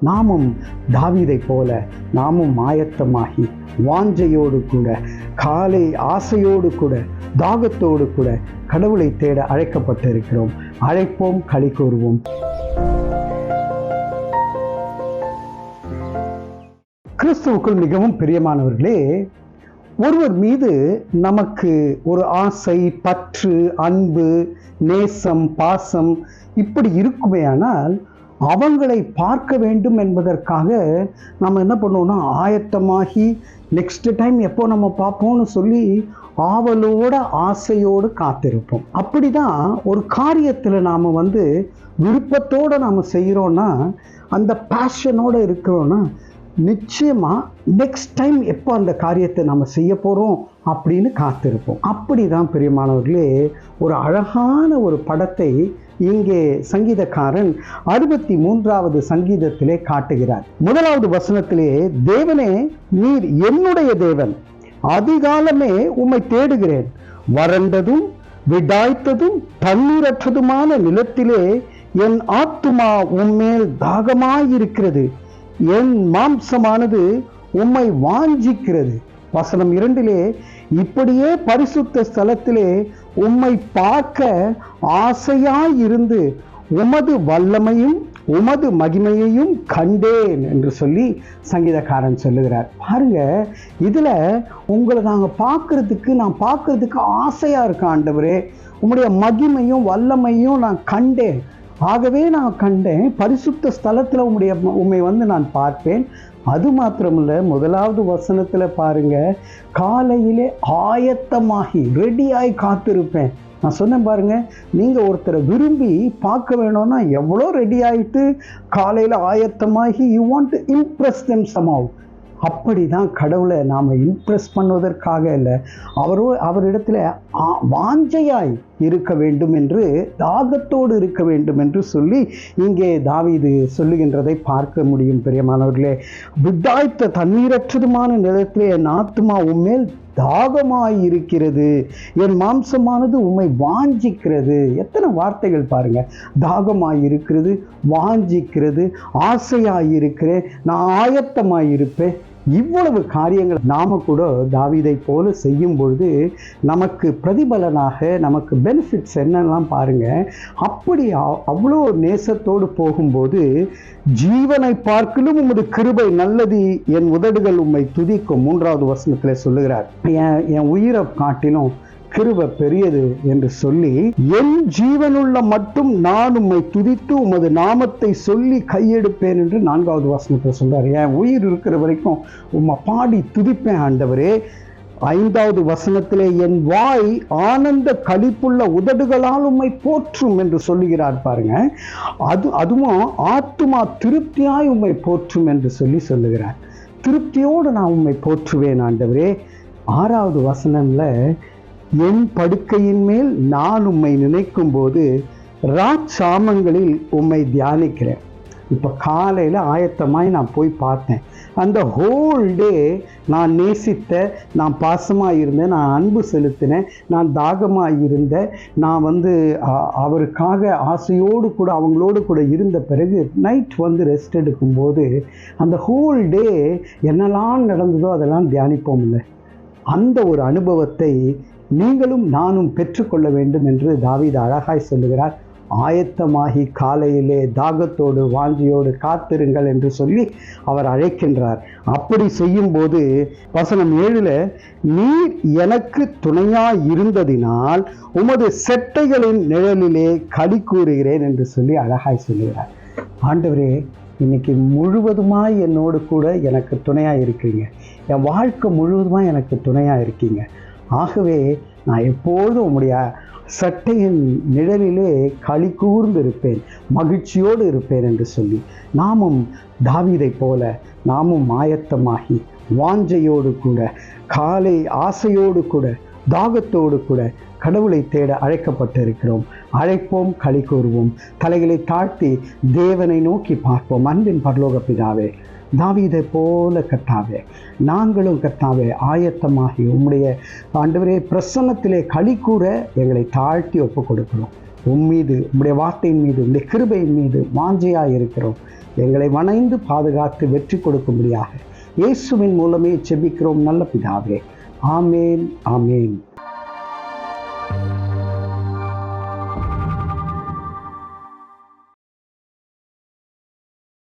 நாமும் தாவிதை போல நாமும் ஆயத்தமாகி வாஞ்சையோடு கூட காலை ஆசையோடு கூட தாகத்தோடு கூட கடவுளை தேட அழைக்கப்பட்டிருக்கிறோம். அழைப்போம் களி கூறுவோம். கிறிஸ்துவுக்குள் மிகவும் பிரியமானவர்களே ஒருவர் மீது நமக்கு ஒரு ஆசை பற்று அன்பு நேசம் பாசம் இப்படி இருக்குமேயானால் அவங்களை பார்க்க வேண்டும் என்பதற்காக நம்ம என்ன பண்ணுவோம்னா ஆயத்தமாகி நெக்ஸ்ட் டைம் எப்போ நம்ம பார்ப்போம்னு சொல்லி ஆவலோட ஆசையோடு காத்திருப்போம். அப்படிதான் ஒரு காரியத்தில் நாம் வந்து விருப்பத்தோடு நாம் செய்கிறோன்னா அந்த பேஷனோடு இருக்கிறோன்னா நிச்சயமாக நெக்ஸ்ட் டைம் எப்போ அந்த காரியத்தை நம்ம செய்ய போகிறோம் அப்படின்னு காத்திருப்போம். அப்படி தான் பெரியமானவர்களே ஒரு அழகான ஒரு படத்தை இங்கே சங்கீதக்காரன் அறுபத்தி மூன்றாவது சங்கீதத்திலே காட்டுகிறார். முதலாவது வசனத்திலே தேவனே நீர் என்னுடைய தேவன். அதிகாலமே உம்மை தேடுகிறேன். வறண்டதும் விடாய்த்ததும் தண்ணீரற்றதுமான நிலத்திலே என் ஆத்துமா உம்மேல் தாகமாயிருக்கிறது. என் மாம்சமானது உம்மை வாஞ்சிக்கிறது. வசனம் இரண்டிலே இப்படியே பரிசுத்த ஸ்தலத்திலே உம்மை பார்க்க ஆசையாயிருந்து உமது வல்லமையும் உமது மகிமையையும் கண்டேன் என்று சொல்லி சங்கீதக்காரன் சொல்லுகிறார். பாருங்க இதில் உங்களை நாங்கள் பார்க்கறதுக்கு நான் பார்க்கறதுக்கு ஆசையாக இருக்கேன் ஆண்டவரே உங்களுடைய மகிமையும் வல்லமையும் நான் கண்டேன். ஆகவே நான் கண்டேன் பரிசுத்த ஸ்தலத்தில் உம்முடைய உண்மை வந்து நான் பார்ப்பேன். அது மாத்திரமில்ல முதலாவது வசனத்தில் பாருங்க காலையிலே ஆயத்தமாகி ரெடியாகி காத்திருப்பேன். நான் சொன்னேன் பாருங்க நீங்கள் ஒருத்தரை விரும்பி பார்க்க வேணும்னா எவ்வளோ ரெடி ஆகிட்டு காலையில் ஆயத்தமாகி you want to impress them சமாவ் அப்படி தான் கடவுளை நாம் இம்ப்ரெஸ் பண்ணுவதற்காக இல்லை அவரோ அவரிடத்தில் ஆ- வாஞ்சையாய் இருக்க வேண்டும் என்று தாகத்தோடு இருக்க வேண்டும் என்று சொல்லி இங்கே தாவீது சொல்லுகின்றதை பார்க்க முடியும் பெரியமானவர்களே. விட்டாய்த்த தண்ணீரற்றதுமான நிலத்திலே என் ஆத்மா உம்மேல் தாகமாய் இருக்கிறது. என் மாம்சமானது உண்மை வாஞ்சிக்கிறது. எத்தனை வார்த்தைகள் பாருங்க. தாகமாய் இருக்கிறது வாஞ்சிக்கிறது ஆசையாய் இருக்கிறேன் நான் ஆயத்தமாய் இருப்பேன். இவ்வளவு காரியங்கள் நாம கூட தாவிதை போல செய்யும் பொழுது நமக்கு பிரதிபலனாக நமக்கு பெனிஃபிட்ஸ் என்னெல்லாம் பாருங்க. அப்படி அவ்வளோ நேசத்தோடு போகும்போது ஜீவனை பார்க்கலும் உமது கிருபை நல்லது என் உதடுகள் உம்மை துதிக்கும். மூன்றாவது வசனத்தில் சொல்லுகிறார். என் என் உயிரை காட்டிலும் கிருப பெரியது என்று சொல்லி என் ஜீவனுள்ள மட்டும் நான் உம்மை துதித்து உமது நாமத்தை சொல்லி கையெடுப்பேன் என்று நான்காவது வாசனத்தில் சொல்றார். என் உயிர் இருக்கிற வரைக்கும் உம்மை பாடி துதிப்பேன் ஆண்டவரே. ஐந்தாவது வசனத்திலே என் வாய் ஆனந்த களிப்புள்ள உதடுகளால் உம்மை போற்றும் என்று சொல்லுகிறார் பாருங்க. அது அதுவும் ஆத்துமா திருப்தியாய் உம்மை போற்றும் என்று சொல்லி சொல்லுகிறார். திருப்தியோடு நான் உம்மை போற்றுவேன் ஆண்டவரே. ஆறாவது வசனம்ல என் படுக்கையின் மேல் நான் உம்மை நினைக்கும் போது ராட்சாமங்களில் உம்மை தியானிக்கிறேன். இப்போ காலையில் ஆயத்தமாய் நான் போய் பார்த்தேன். அந்த ஹோல் டே நான் நேசித்த நான் பாசமாக இருந்தேன் நான் அன்பு செலுத்தினேன் நான் தாகமாக இருந்தேன். நான் வந்து அவருக்காக ஆசையோடு கூட அவங்களோடு கூட இருந்த பிறகு நைட் வந்து ரெஸ்ட் எடுக்கும்போது அந்த ஹோல் டே என்னெல்லாம் நடந்ததோ அதெல்லாம் தியானிப்போம் இல்லை அந்த ஒரு அனுபவத்தை நீங்களும் நானும் பெற்றுக்கொள்ள வேண்டும் என்று தாவீது அழகாய் சொல்லுகிறார். ஆயத்தமாகி காலையிலே தாகத்தோடு வாஞ்சியோடு காத்திருங்கள் என்று சொல்லி அவர் அழைக்கின்றார். அப்படி செய்யும்போது வசனம் ஏழில் நீர் எனக்கு துணையாய் இருந்ததினால் உமது செட்டைகளின் நிழலிலே களி கூறுகிறேன் என்று சொல்லி அழகாய் சொல்லுகிறார். ஆண்டவரே இன்னைக்கு முழுவதுமாய் என்னோடு கூட எனக்கு துணையாக இருக்கீங்க. என் வாழ்க்கை முழுவதுமாக எனக்கு துணையாக இருக்கீங்க. ஆகவே நான் எப்போதும் உம்முடைய சட்டையின் நிழலிலே களி கூர்ந்து இருப்பேன் மகிழ்ச்சியோடு இருப்பேன் என்று சொல்லி நாமும் தாவிதை போல நாமும் ஆயத்தமாகி வாஞ்சையோடு கூட காலை ஆசையோடு கூட தாகத்தோடு கூட கடவுளை தேட அழைக்கப்பட்டிருக்கிறோம். அழைப்போம் களி கூறுவோம். தலைகளை தாழ்த்தி தேவனை நோக்கி பார்ப்போம். அன்பின் பரலோக பிதாவே தாவீதை போல கத்தாவே நாங்களும் கத்தாவே ஆயத்தமாகி உம்முடைய ஆண்டவரே பிரசன்னத்திலே களி கூற எங்களை தாழ்த்தி ஒப்பு கொடுக்கிறோம் உம் மீது உம்முடைய வார்த்தையின் மீது உம்முடைய கிருபையின் மீது வாஞ்சையாக இருக்கிறோம். எங்களை வணைந்து பாதுகாத்து வெற்றி கொடுக்கும்படியாக இயேசுவின் மூலமே செபிக்கிறோம் நல்ல பிதாவே. ஆமேன் ஆமேன்.